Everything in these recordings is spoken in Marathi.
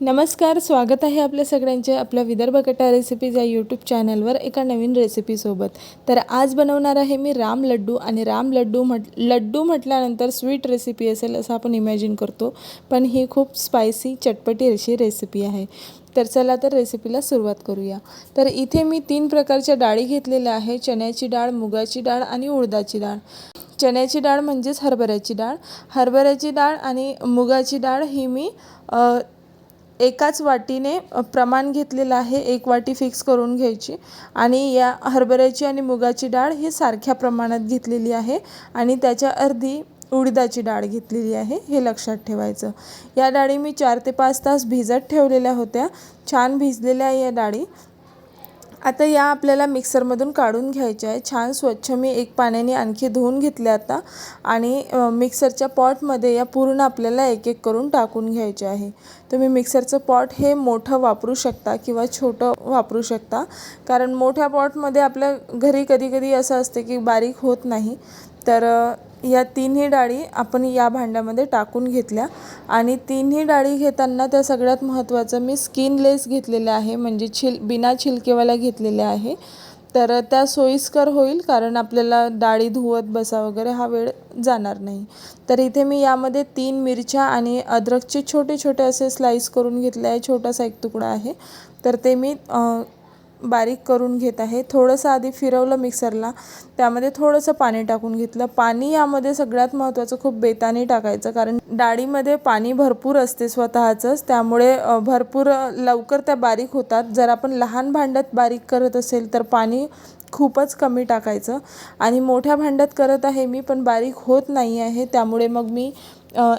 नमस्कार स्वागत आहे आपल्या सगळ्यांचे आपल्या विदर्भ कटा रेसिपीज या यूट्यूब चॅनलवर एका नवीन रेसिपीसोबत तर आज बनवणार आहे मी राम लड्डू आणि राम लड्डू म्हट लड्डू म्हटल्यानंतर स्वीट रेसिपी असेल असं आपण इमॅजिन करतो पण ही खूप स्पायसी चटपटी अशी रेसिपी आहे. तर चला तर रेसिपीला सुरुवात करूया. तर इथे मी तीन प्रकारच्या डाळी घेतलेल्या आहे चण्याची डाळ मुगाची डाळ आणि उडदाची डाळ. चण्याची डाळ म्हणजेच हरभऱ्याची डाळ. हरभऱ्याची डाळ आणि मुगाची डाळ ही मी एकाच वाटीने प्रमाण घेतलेलं आहे एक वाटी फिक्स करून घ्यायची. आणि या हरभऱ्याची आणि मुगाची डाळ ही सारख्या प्रमाणात घेतलेली आहे. आणि त्याच्या अर्धी उडदाची डाळ घेतलेली आहे हे लक्षात ठेवायचं. या डाळी मी चार ते पाच तास भिजत ठेवलेल्या होत्या. छान भिजलेल्या आहे या डाळी. आता या आपल्याला मिक्सरमधून काढून घ्यायच्या आहे. छान स्वच्छ मी एक पाण्याने आणखी धुवून घेतले आता. आणि मिक्सरच्या पॉटमध्ये या पूर्ण आपल्याला एक एक करून टाकून घ्यायचे आहे. तुम्ही मिक्सरचं पॉट हे मोठं वापरू शकता किंवा छोटं वापरू शकता. कारण मोठ्या पॉटमध्ये आपल्या घरी कधी कधी असं असते की बारीक होत नाही. तर या तिन्ही डाळी आपण या भांड्यामध्ये टाकून घेतल्या. आणि तिन्ही डाळी घेताना त्या सगळ्यात महत्त्वाचं मी स्किनलेस घेतलेल्या आहे. म्हणजे छिल बिना छिलकेवाल्या घेतलेले आहे. तर त्या सोयीस्कर होईल कारण आपल्याला डाळी धुवत बसा वगैरे हा वेळ जाणार नाही. तर इथे मी यामध्ये तीन मिरच्या आणि अद्रकचे छोटे छोटे असे स्लाईस करून घेतले आहे. छोटासा एक तुकडा आहे. तर ते मी बारीक करून घेत आहे. थोडंसं आधी फिरवलं मिक्सरला. त्यामध्ये थोडंसं पाणी टाकून घेतलं. पाणी यामध्ये सगळ्यात महत्त्वाचं खूप बेताने टाकायचं. कारण डाळीमध्ये पाणी भरपूर असते स्वतःचंच. त्यामुळे भरपूर लवकर त्या बारीक होतात. जर आपण लहान भांड्यात बारीक करत असेल तर पाणी खूपच कमी टाकायचं. आणि मोठ्या भांड्यात करत आहे मी पण बारीक होत नाही आहे. त्यामुळे मग मी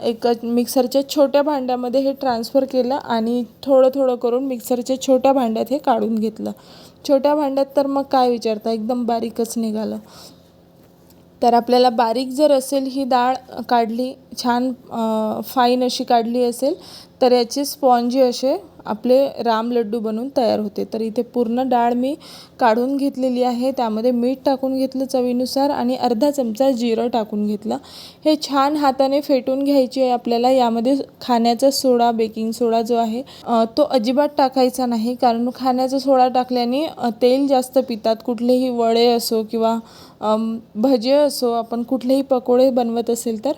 एक मिक्सरच्या छोट्या भांड्यामध्ये हे ट्रान्सफर केलं आणि थोडं थोडं करून मिक्सरच्या छोट्या भांड्यात हे काढून घेतलं. छोट्या भांड्यात तर मग काय विचारता? एकदम बारीकच निघालं. तर आपल्याला बारीक जर असेल ही डाळ काढली छान फाईन अशी काढली असेल तर याचे स्पॉन्जी असे आपले राम लड्डू बनून तयार होते. तर इथे पूर्ण डाळ मी काढून घेतलेली आहे. त्यामध्ये मीठ टाकून घेतलं चवीनुसार आणि अर्धा चमचा जिरं टाकून घेतलं. हे छान हाताने फेटून घ्यायची आहे आपल्याला. यामध्ये खाण्याचा सोडा बेकिंग सोडा जो आहे तो अजिबात टाकायचा नाही. कारण खाण्याचा सोडा टाकल्याने तेल जास्त पितात. कुठलेही वडे असो किंवा भजे असो आपण कुठलेही पकोडे बनवत असेल तर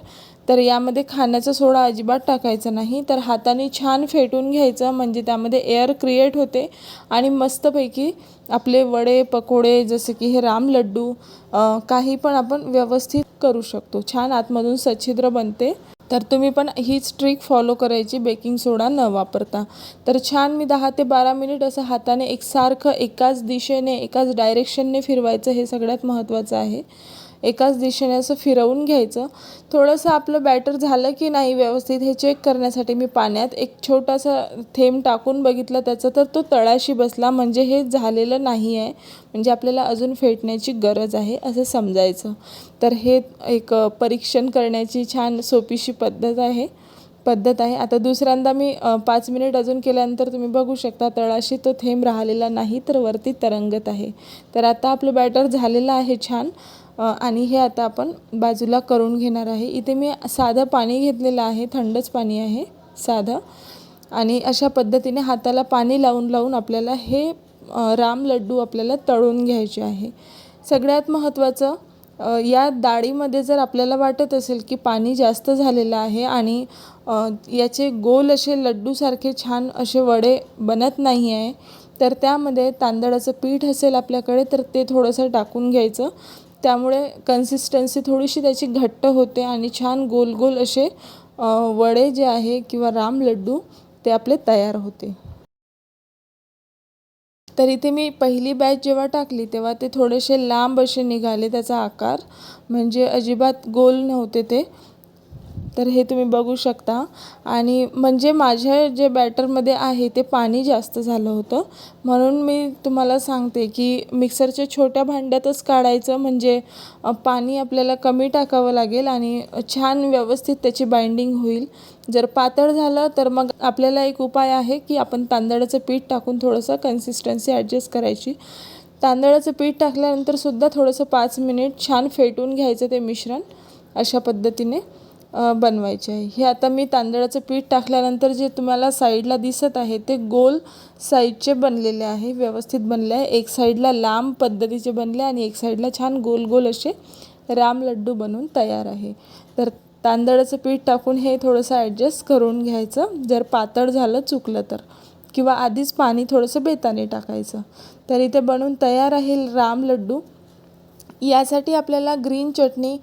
तर यामध्ये खाण्याचा सोडा अजिबात टाकायचा नाही. तर हाताने छान फेटून घ्यायचं म्हणजे त्यामध्ये एअर क्रिएट होते. आणि मस्तपैकी आपले वडे पकोडे जसे की हे राम लड्डू काही पण आपण व्यवस्थित करू शकतो. छान आतमधून सच्छिद्र बनते. तर तुम्ही पण हीच ट्रिक फॉलो करायची बेकिंग सोडा न वापरता. तर छान मी दहा ते बारा मिनिट असं हाताने एकसारखं एकाच दिशेने एकाच डायरेक्शनने फिरवायचं हे सगळ्यात महत्त्वाचं आहे. एकाच दिशेने असं फिरवून घ्यायचं. थोडंसं आपलं बॅटर झालं की नाही व्यवस्थित हे चेक करण्यासाठी मी पाण्यात एक छोटासा थेंब टाकून बघितलं त्याचं तर तो तळाशी बसला म्हणजे हे झालेलं नाही आहे म्हणजे आपल्याला अजून फेटण्याची गरज आहे असं समजायचं. तर हे एक परीक्षण करण्याची छान सोपीशी पद्धत आहे पद्धत आहे. आता दुसऱ्यांदा मी पाच मिनिट अजून केल्यानंतर तुम्ही बघू शकता तळाशी तो थेंब राहिलेला नाही तर वरती तरंगत आहे. तर आता आपलं बॅटर झालेलं आहे छान. आणि हे आता आपण बाजूला करून घेणार आहे. इथे मी साधं पाणी घेतलेलं आहे. थंडच पाणी आहे. साधं. आणि अशा पद्धतीने हाताला पाणी लावून लावून आपल्याला हे राम लड्डू आपल्याला तळून घ्यायचे आहे. सगळ्यात महत्त्वाचं या डाळीमध्ये जर आपल्याला वाटत असेल की पाणी जास्त झालेलं आहे आणि याचे गोल असे लड्डूसारखे छान असे वडे बनत नाही आहे तर त्यामध्ये तांदळाचं पीठ असेल आपल्याकडे तर ते थोडंसं टाकून घ्यायचं. त्यामुळे कन्सिस्टन्सी थोडीशी त्याची घट्ट होते आणि छान गोल गोल असे वडे जे आहे किंवा राम लड्डू ते आपले तयार होते. तर इथे मी पहिली बॅच जेव्हा टाकली तेव्हा ते थोडेसे लांब असे निघाले त्याचा आकार. म्हणजे अजिबात गोल नव्हते ते. तर हे तुम्ही बघू शकता. आणि म्हणजे माझ्या जे बॅटरमध्ये आहे ते पाणी जास्त झालं होतं. म्हणून मी तुम्हाला सांगते की मिक्सरच्या छोट्या भांड्यातच काढायचं म्हणजे पाणी आपल्याला कमी टाकावं लागेल आणि छान व्यवस्थित त्याची बाइंडिंग होईल. जर पातळ झालं तर मग आपल्याला एक उपाय आहे की आपण तांदळाचं पीठ टाकून थोडंसं कन्सिस्टन्सी ॲडजस्ट करायची. तांदळाचं पीठ टाकल्यानंतर सुद्धा थोडंसं पाच मिनिट छान फेटून घ्यायचं ते मिश्रण अशा पद्धतीने. बनवायचे आहे. हे आता मी तांदळाचं पीठ टाकल्यानंतर जे तुम्हाला साईडला दिसत आहे ते गोल साईजचे बनलेले आहे व्यवस्थित बनले आहे. एक साईडला लांब पद्धतीचे बनले आणि एक साईडला छान गोल गोल असे राम लड्डू बनून तयार आहे. तर तांदळाचं पीठ टाकून हे थोडंसं ॲडजस्ट करून घ्यायचं. जर पातळ झालं चुकलं तर. किंवा आधीच पाणी थोडंसं बेताने टाकायचं. तर इथे बनून तयार आहे राम लड्डू. यासाठी आपल्याला ग्रीन चटणी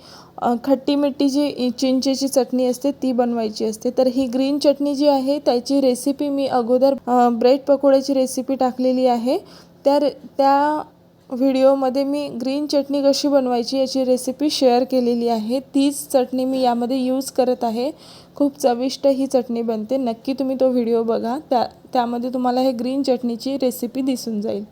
खट्टी मिठी जी चिंचेची चटणी असते ती बनवायची असते. तर ही ग्रीन चटणी जी आहे त्याची रेसिपी मी अगोदर ब्रेड पकोड्याची रेसिपी टाकलेली आहे. त्या रे त्या व्हिडिओमध्ये मी ग्रीन चटणी कशी बनवायची याची रेसिपी शेअर केलेली आहे. तीच चटणी मी यामध्ये यूज करत आहे. खूप चविष्ट ही चटणी बनते. नक्की तुम्ही तो व्हिडिओ बघा. त्या त्यामध्ये तुम्हाला हे ग्रीन चटणीची रेसिपी दिसून जाईल.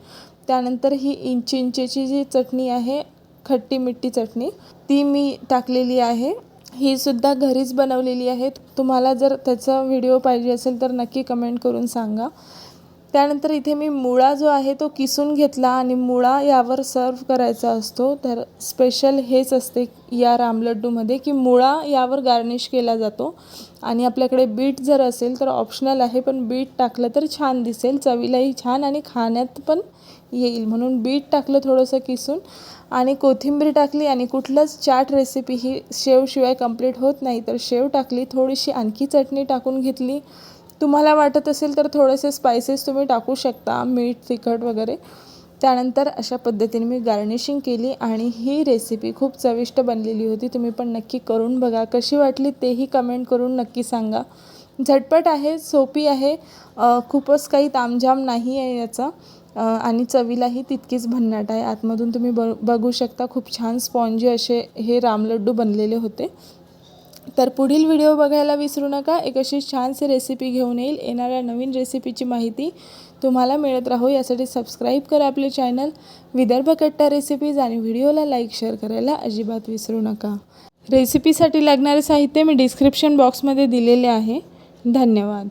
त्यानंतर ही इंचिंचेची जी चटणी आहे खट्टी मिठी चटणी. ती मी टाकलेली आहे. ही सुद्धा घरीच बनवलेली आहे. तुम्हाला जर त्याचा व्हिडिओ पाहिजे असेल तर नक्की कमेंट करून सांगा. त्यानंतर इथे मी मुळा जो आहे तो किसून घेतला आणि मुळा यावर सर्व करायचा असतो. तर स्पेशल हेच असते या रामलड्डूमध्ये की मुळा यावर गार्निश केला जातो. आणि आपल्याकडे बीट जर असेल तर ऑप्शनल आहे पण बीट टाकलं तर छान दिसेल. चवीलाही छान आणि खाण्यात पण येईल. म्हणून बीट टाकलं थोडंसं किसून आणि कोथिंबीर टाकली आणि कुठलंच चाट रेसिपी ही शेवशिवाय कंप्लीट होत नाही. तर शेव टाकली थोडीशी आणखी चटणी टाकून घेतली. तुम्हाला वाटत असेल तर थोडेसे स्पायसेस तुम्ही टाकू शकता मीठ तिखट वगैरे. त्यानंतर अशा पद्धतीने मी गार्निशिंग केली आणि ही रेसिपी खूप चविष्ट बनलेली होती. तुम्ही पण नक्की करून बघा. कशी वाटली तेही कमेंट करून नक्की सांगा. झटपट आहे सोपी आहे. खूपच काही तामझाम नाही आहे याचा. आणि चवीलाही तितकीच भन्नाट आहे. आतमधून तुम्ही ब बघू शकता. खूप छान स्पॉन्जी असे हे रामलड्डू बनलेले होते. तर पुढील व्हिडिओ बघायला विसरू नका. एक अशी छानशी रेसिपी घेऊन येईल. येणाऱ्या नवीन रेसिपीची माहिती तुम्हाला मिळत राहू. यासाठी सबस्क्राईब करा आपले चॅनल विदर्भ कट्टा रेसिपीज आणि व्हिडिओला लाईक शेअर करायला अजिबात विसरू नका. रेसिपीसाठी लागणारे साहित्य मी डिस्क्रिप्शन बॉक्समध्ये दिलेले आहे. धन्यवाद.